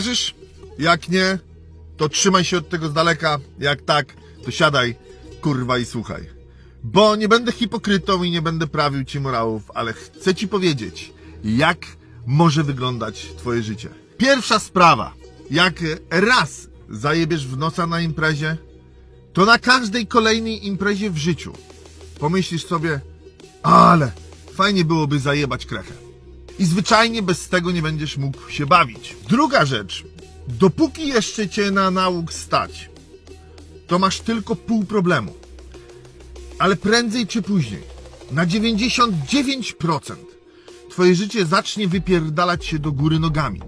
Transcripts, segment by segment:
Kojarzysz? Jak nie, to trzymaj się od tego z daleka. Jak tak, to siadaj, kurwa i słuchaj. Bo nie będę hipokrytą i nie będę prawił ci morałów, ale chcę ci powiedzieć, jak może wyglądać twoje życie. Pierwsza sprawa. Jak raz zajebiesz w nosa na imprezie, to na każdej kolejnej imprezie w życiu pomyślisz sobie, ale fajnie byłoby zajebać krechę. I zwyczajnie bez tego nie będziesz mógł się bawić. Druga rzecz. Dopóki jeszcze cię na nauk stać, to masz tylko pół problemu. Ale prędzej czy później, na 99% twoje życie zacznie wypierdalać się do góry nogami.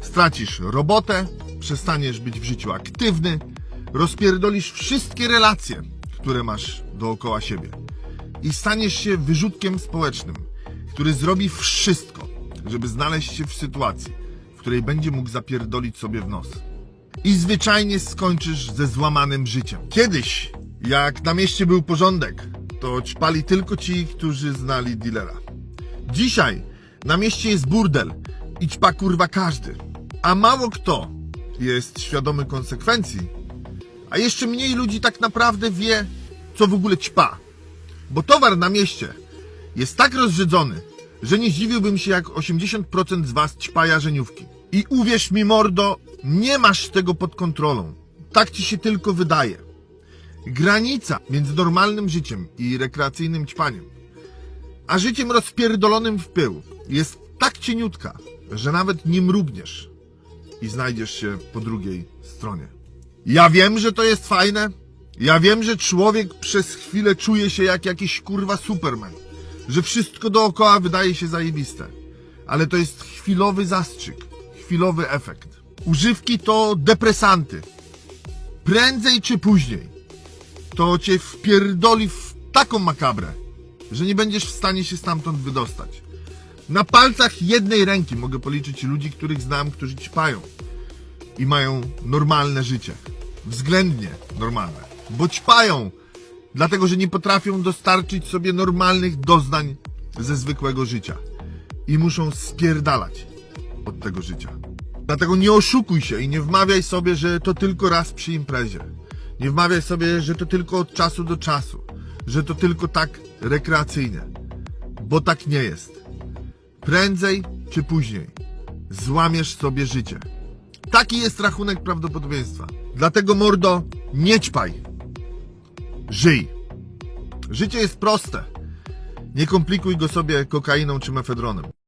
Stracisz robotę, przestaniesz być w życiu aktywny, rozpierdolisz wszystkie relacje, które masz dookoła siebie i staniesz się wyrzutkiem społecznym, który zrobi wszystko, żeby znaleźć się w sytuacji, w której będzie mógł zapierdolić sobie w nos. I zwyczajnie skończysz ze złamanym życiem. Kiedyś, jak na mieście był porządek, to ćpali tylko ci, którzy znali dealera. Dzisiaj na mieście jest burdel i ćpa kurwa każdy. A mało kto jest świadomy konsekwencji, a jeszcze mniej ludzi tak naprawdę wie, co w ogóle ćpa. Bo towar na mieście jest tak rozrzedzony, że nie zdziwiłbym się, jak 80% z was ćpa jarzeniówki. I uwierz mi, mordo, nie masz tego pod kontrolą. Tak ci się tylko wydaje. Granica między normalnym życiem i rekreacyjnym ćpaniem, a życiem rozpierdolonym w pył jest tak cieniutka, że nawet nie mrugniesz i znajdziesz się po drugiej stronie. Ja wiem, że to jest fajne. Ja wiem, że człowiek przez chwilę czuje się jak jakiś kurwa superman. Że wszystko dookoła wydaje się zajebiste. Ale to jest chwilowy zastrzyk, chwilowy efekt. Używki to depresanty. Prędzej czy później to cię wpierdoli w taką makabrę, że nie będziesz w stanie się stamtąd wydostać. Na palcach jednej ręki mogę policzyć ludzi, których znam, którzy ćpają i mają normalne życie. Względnie normalne. Bo ćpają, dlatego że nie potrafią dostarczyć sobie normalnych doznań ze zwykłego życia. I muszą spierdalać od tego życia. Dlatego nie oszukuj się i nie wmawiaj sobie, że to tylko raz przy imprezie. Nie wmawiaj sobie, że to tylko od czasu do czasu. Że to tylko tak rekreacyjnie. Bo tak nie jest. Prędzej czy później złamiesz sobie życie. Taki jest rachunek prawdopodobieństwa. Dlatego, mordo, nie ćpaj. Żyj. Życie jest proste. Nie komplikuj go sobie kokainą czy mefedronem.